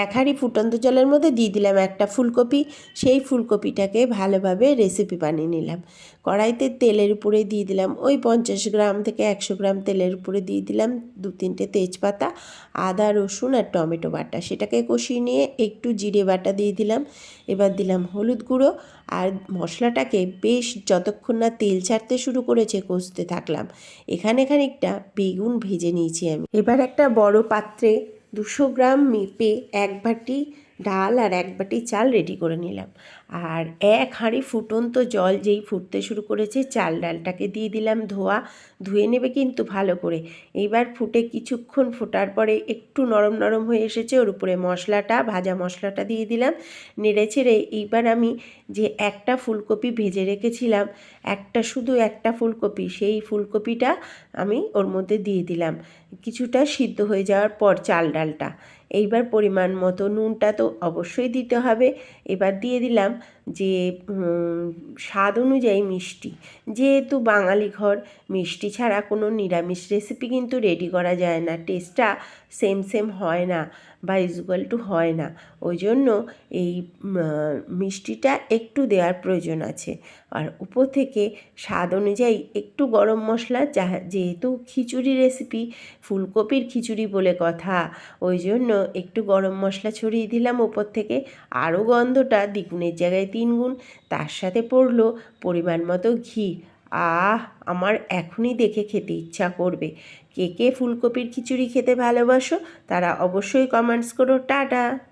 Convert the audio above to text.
এক হাঁড়ি ফুটন্ত জলের মধ্যে দিয়ে দিলাম একটা ফুলকপি। সেই ফুলকপিটাকে ভালোভাবে রেসিপি বানিয়ে নিলাম। কড়াইতে তেলের উপরে দিয়ে দিলাম ওই পঞ্চাশ গ্রাম থেকে একশো গ্রাম তেলের উপরে দিয়ে দিলাম দু তিনটে তেজপাতা, আদা, রসুন আর টমেটো বাটা। সেটাকে কষিয়ে নিয়ে একটু জিরে বাটা দিয়ে দিলাম। এবার দিলাম হলুদ গুঁড়ো আর মশলাটাকে বেশ যতক্ষণ না তেল ছাড়তে শুরু করেছে কষতে থাকলাম। এখানে খানিকটা বেগুন ভেজে নিয়েছি আমি। এবার একটা বড় পাত্রে দুশো গ্রাম মেপে এক বাটি ডাল আর এক বাটি চাল রেডি করে নিলাম। আর এক হাঁড়ি ফুটন্ত জল যেই ফুটতে শুরু করেছে, চাল ডালটাকে দিয়ে দিলাম ধোয়া। ধুয়ে নেবে কিন্তু ভালো করে। এইবার ফুটে কিছুক্ষণ ফোটার পরে একটু নরম নরম হয়ে এসেছে, ওর উপরে মশলাটা, ভাজা মশলাটা দিয়ে দিলাম। নেড়ে ছেড়ে এইবার আমি যে একটা ফুলকপি ভেজে রেখেছিলাম, একটা শুধু একটা ফুলকপি, সেই ফুলকপিটা আমি ওর মধ্যে দিয়ে দিলাম। কিছুটা সিদ্ধ হয়ে যাওয়ার পর চাল ডালটা। এইবার পরিমাণ মতো নুনটা তো অবশ্যই দিতে হবে। এবার দিয়ে দিলাম যে স্বাদ অনুযায়ী মিষ্টি। যেহেতু বাঙালি ঘর, মিষ্টি ছাড়া কোনো নিরামিষ রেসিপি কিন্তু রেডি করা যায় না। টেস্টটা সেম সেম হয় না বা ইজুয়াল টু হয় না। ওই জন্য এই মিষ্টিটা একটু দেওয়ার প্রয়োজন আছে। আর উপর থেকে স্বাদ অনুযায়ী একটু গরম মশলা, যাহা, যেহেতু খিচুড়ি রেসিপি ফুলকপির খিচুড়ি বলে কথা, ওই জন্য একটু গরম মশলা ছড়িয়ে দিলাম ওপর থেকে। আরও গন্ধটা দ্বিগুণের জায়গায় তিন গুণ তার সাথে পড়ল পরিমাণ মতো ঘি। আহ, আমার এখনই দেখে খেতে ইচ্ছা করবে। কে কে ফুলকপির খিচুড়ি খেতে ভালোবাসো, তারা অবশ্যই কমেন্টস করো। টাটা!